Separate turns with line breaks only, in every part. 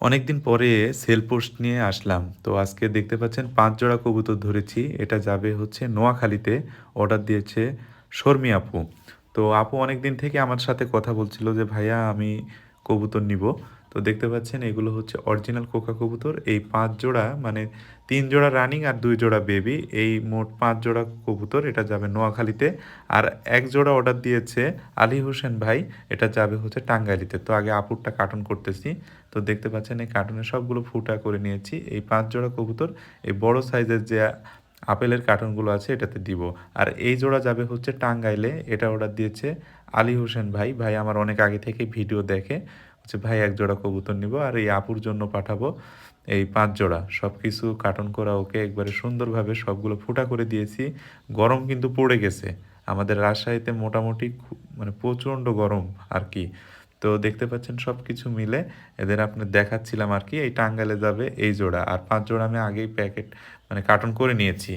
অনেকদিন পরে sell post নিয়ে আসলাম। তো আজকে দেখতে পাচ্ছেন পাঁচ জোড়া কবুতর ধরেছি। এটা যাবে হচ্ছে নোয়াখালীতে। অর্ডার দিয়েছে শর্মি আপু। তো আপু অনেক দিন থেকে আমার সাথে কথা বলছিল যে, ভাইয়া, আমি কবুতর নিব। তো দেখতে পাচ্ছেন, এগুলো হচ্ছে অরিজিনাল কোকা কবুতর। এই পাঁচ জোড়া মানে তিন জোড়া রানিং আর দুই জোড়া বেবি এই মোট পাঁচ জোড়া কবুতর। এটা যাবে নোয়াখালীতে। আর এক জোড়া অর্ডার দিয়েছে আলী হোসেন ভাই, এটা যাবে হচ্ছে টাঙ্গাইলিতে। তো আগে আপুরটা কার্টুন করতেছি। তো দেখতে পাচ্ছেন, এই কার্টুনে সবগুলো ফুটা করে নিয়েছি। এই পাঁচ জোড়া কবুতর, এই বড় সাইজের যে আপেলের কার্টুনগুলো আছে, এটাতে দিব। আর এই জোড়া যাবে হচ্ছে টাঙ্গাইলে, এটা অর্ডার দিয়েছে আলী হোসেন ভাই। ভাই আমার অনেক আগে থেকে ভিডিও দেখে হচ্ছে ভাই, এক জোড়া কবুতর নিব আর এই আপুর জন্য পাঠাবো এই পাঁচ জোড়া। সব কিছু কার্টন করা ওকে একবারে সুন্দরভাবে সবগুলো ফুটা করে দিয়েছি। গরম কিন্তু পড়ে গেছে। আমাদের রাজশাহীতে মোটামুটি মানে প্রচণ্ড গরম আর কি। তো দেখতে পাচ্ছেন সব কিছু মিলে এদের আপনি দেখাচ্ছিলাম আর কি, এই টাঙ্গালে যাবে এই জোড়া। আর পাঁচ জোড়া আমি আগেই প্যাকেট মানে কার্টন করে নিয়েছি।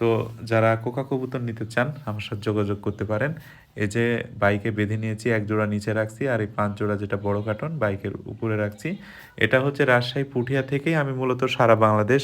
তো যারা কোকা কবুতর নিতে চান, আমার সাথে যোগাযোগ করতে পারেন। এই যে বাইকে বেঁধে নিয়েছি, এক জোড়া নিচে রাখছি, আর এই পাঁচ জোড়া যেটা বড় কার্টন বাইকের উপরে রাখছি। এটা হচ্ছে রাজশাহী পুঠিয়া থেকেই আমি মূলত সারা বাংলাদেশ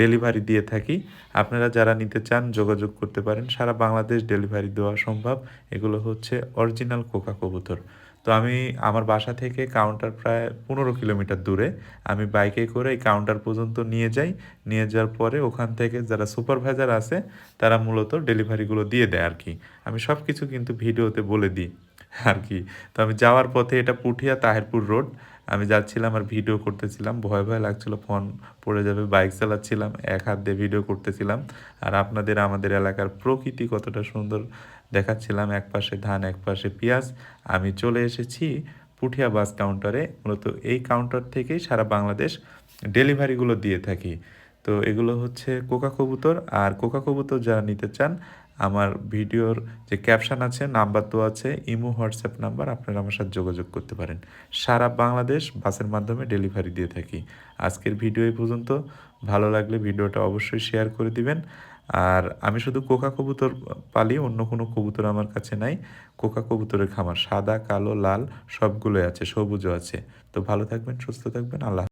ডেলিভারি দিয়ে থাকি। আপনারা যারা নিতে চান, যোগাযোগ করতে পারেন। সারা বাংলাদেশ ডেলিভারি দেওয়া সম্ভব। এগুলো হচ্ছে অরিজিনাল কোকা কবুতর তো আমি আমার বাসা থেকে কাউন্টার প্রায় পনেরো কিলোমিটার দূরে। আমি বাইকে করে এই কাউন্টার পর্যন্ত নিয়ে যাই। নিয়ে যাওয়ার পরে ওখান থেকে যারা সুপারভাইজার আছে, তারা মূলত ডেলিভারিগুলো দিয়ে দেয় আর কি আমি সব কিছু কিন্তু ভিডিওতে বলে দিই। আর কি তো আমি যাওয়ার পথে এটা পুঠিয়া তাহেরপুর রোড। আমি যাচ্ছিলাম আর ভিডিও করতেছিলাম। ভয় ভয় লাগছিল, ফোন পড়ে যাবে, বাইক চালাচ্ছিলাম, এক হাত দিয়ে ভিডিও করতেছিলাম। আর আপনাদের আমাদের এলাকার প্রকৃতি কতটা সুন্দর দেখাচ্ছিলাম। এক পাশে ধান, এক পাশে পেঁয়াজ। আমি চলে এসেছি পুঠিয়া বাস কাউন্টারে। মূলত এই কাউন্টার থেকেই সারা বাংলাদেশ ডেলিভারিগুলো দিয়ে থাকি। তো এগুলো হচ্ছে কোকা কবুতর। আর কোকা কবুতর যারা নিতে চান আমার ভিডিওর যে ক্যাপশন আছে নাম্বার তো আছে, ইমো, হোয়াটসঅ্যাপ নাম্বার আপনারা আমার সাথে যোগাযোগ করতে পারেন। সারা বাংলাদেশ বাসের মাধ্যমে ডেলিভারি দিয়ে থাকি। আজকের ভিডিও এই পর্যন্ত। ভালো লাগলে ভিডিওটা অবশ্যই শেয়ার করে দিবেন। আর আমি শুধু কোকা কবুতর পালি, অন্য কোনো কবুতর আমার কাছে নাই। কোকা কবুতরের খামার সাদা, কালো, লাল, সবগুলোই আছে, সবুজও আছে। তো ভালো থাকবেন, সুস্থ থাকবেন, আল্লাহ